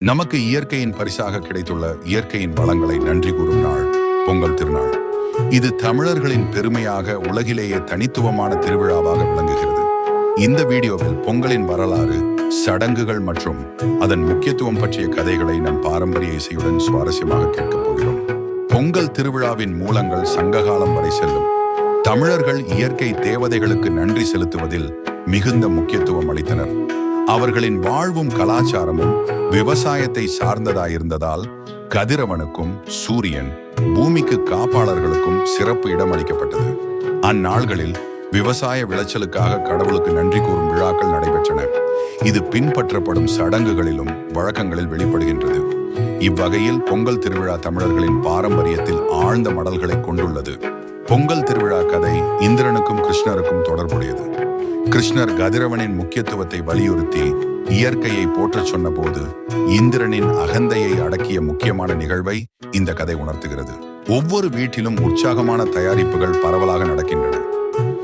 நமக்கு இயற்கையின் பரிசாக கிடைத்துள்ள இயற்கையின் வளங்களை நன்றி கூறும் நாள் பொங்கல் திருநாள். இது தமிழர்களின் பெருமையாக உலகிலேயே தனித்துவமான திருவிழாவாக விளங்குகிறது. இந்த வீடியோவில் பொங்கலின் வரலாறு சடங்குகள் மற்றும் அதன் முக்கியத்துவம் பற்றிய கதைகளை நம் பாரம்பரிய இசையுடன் சுவாரஸ்யமாக கேட்கப் போகிறோம். பொங்கல் திருவிழாவின் மூலங்கள் சங்ககாலம் வரை செல்லும். தமிழர்கள் இயற்கை தேவதைகளுக்கு நன்றி செலுத்துவதில் மிகுந்த முக்கியத்துவம் அளித்தனர். அவர்களின் வாழ்வும் கலாச்சாரமும் விவசாயத்தை சார்ந்ததாயிருந்ததால் கதிரவனுக்கும் சூரியன் பூமிக்கு காப்பாளர்களுக்கும் சிறப்பு இடம் அளிக்கப்பட்டது அந்நாள்களில் விவசாய விளைச்சலுக்காக கடவுளுக்கு நன்றி கூறும் விழாக்கள் நடைபெற்றன. இது பின்பற்றப்படும் சடங்குகளிலும் வழக்கங்களில் வெளிப்படுகின்றது. இவ்வகையில் பொங்கல் திருவிழா தமிழர்களின் பாரம்பரியத்தில் ஆழ்ந்த மடல்களை கொண்டுள்ளது. பொங்கல் திருவிழா கதை இந்திரனுக்கும் கிருஷ்ணருக்கும் தொடர்புடையது. கிருஷ்ணர் கதிரவனின் முக்கியத்துவத்தை வலியுறுத்தி இயற்கையை போற்றச் சொன்னபோது இந்திரனின் அகந்தையை அடக்கிய முக்கியமான நிகழ்வை இந்த கதை உணர்த்துகிறது. ஒவ்வொரு வீட்டிலும் உற்சாகமான தயாரிப்புகள் பரவலாக நடக்கின்றன.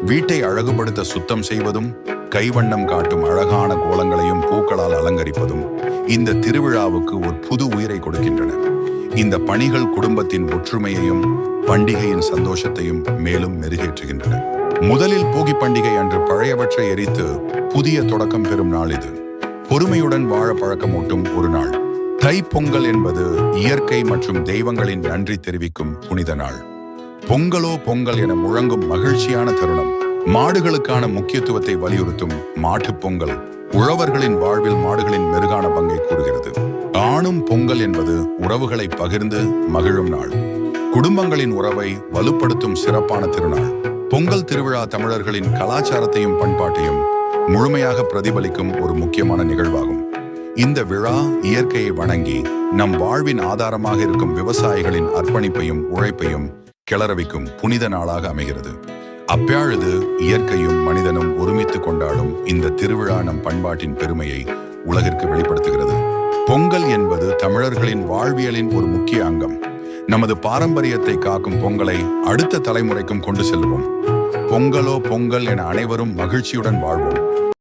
வீட்டை அழகுபடுத்த சுத்தம் செய்வதும் கைவண்ணம் காட்டும் அழகான கோலங்களையும் பூக்களால் அலங்கரிப்பதும் இந்த திருவிழாவுக்கு ஒரு புது உயிரை கொடுக்கின்றன. இந்த பணிகள் குடும்பத்தின் ஒற்றுமையையும் பண்டிகையின் சந்தோஷத்தையும் மேலும் மெருகேற்றுகின்றன. முதலில் போகி பண்டிகை அன்று பழையவற்றை எரித்து புதிய தொடக்கம் பெறும் நாள் இது. பொறுமையுடன் வாழ பழக்கமூட்டும் ஒரு நாள். தை பொங்கல் என்பது இயற்கை மற்றும் தெய்வங்களின் நன்றி தெரிவிக்கும் புனித நாள். பொங்கலோ பொங்கல் என முழங்கும் மகிழ்ச்சியான தருணம். மாடுகளுக்கான முக்கியத்துவத்தை வலியுறுத்தும் மாட்டுப் பொங்கல். உழவர்களின் வாழ்வில் மாடுகளின் மெருகான பங்கை கூறுகிறது. ஆணும் பொங்கல் என்பது உறவுகளை பகிர்ந்து மகிழும் நாள். குடும்பங்களின் உறவை வலுப்படுத்தும் சிறப்பான திருநாள். பொங்கல் திருவிழா தமிழர்களின் கலாச்சாரத்தையும் பண்பாட்டையும் முழுமையாக பிரதிபலிக்கும் ஒரு முக்கியமான நிகழ்வாகும். இந்த விழா இயற்கையை வணங்கி நம் வாழ்வின் ஆதாரமாக இருக்கும் விவசாயிகளின் அர்ப்பணிப்பையும் உழைப்பையும் கிளறவிக்கும் புனித நாளாக அமைகிறது. அப்பயாழுது இயற்கையும் மனிதனும் ஒருமித்து கொண்டாடும் இந்த திருவிழா நம் பண்பாட்டின் பெருமையை உலகிற்கு வெளிப்படுத்துகிறது. பொங்கல் என்பது தமிழர்களின் வாழ்வியலின் ஒரு முக்கிய அங்கம். நமது பாரம்பரியத்தை காக்கும் பொங்கலை அடுத்த தலைமுறைக்கும் கொண்டு செல்வோம். பொங்கலோ பொங்கல் என அனைவரும் மகிழ்ச்சியுடன் வாழ்வோம்.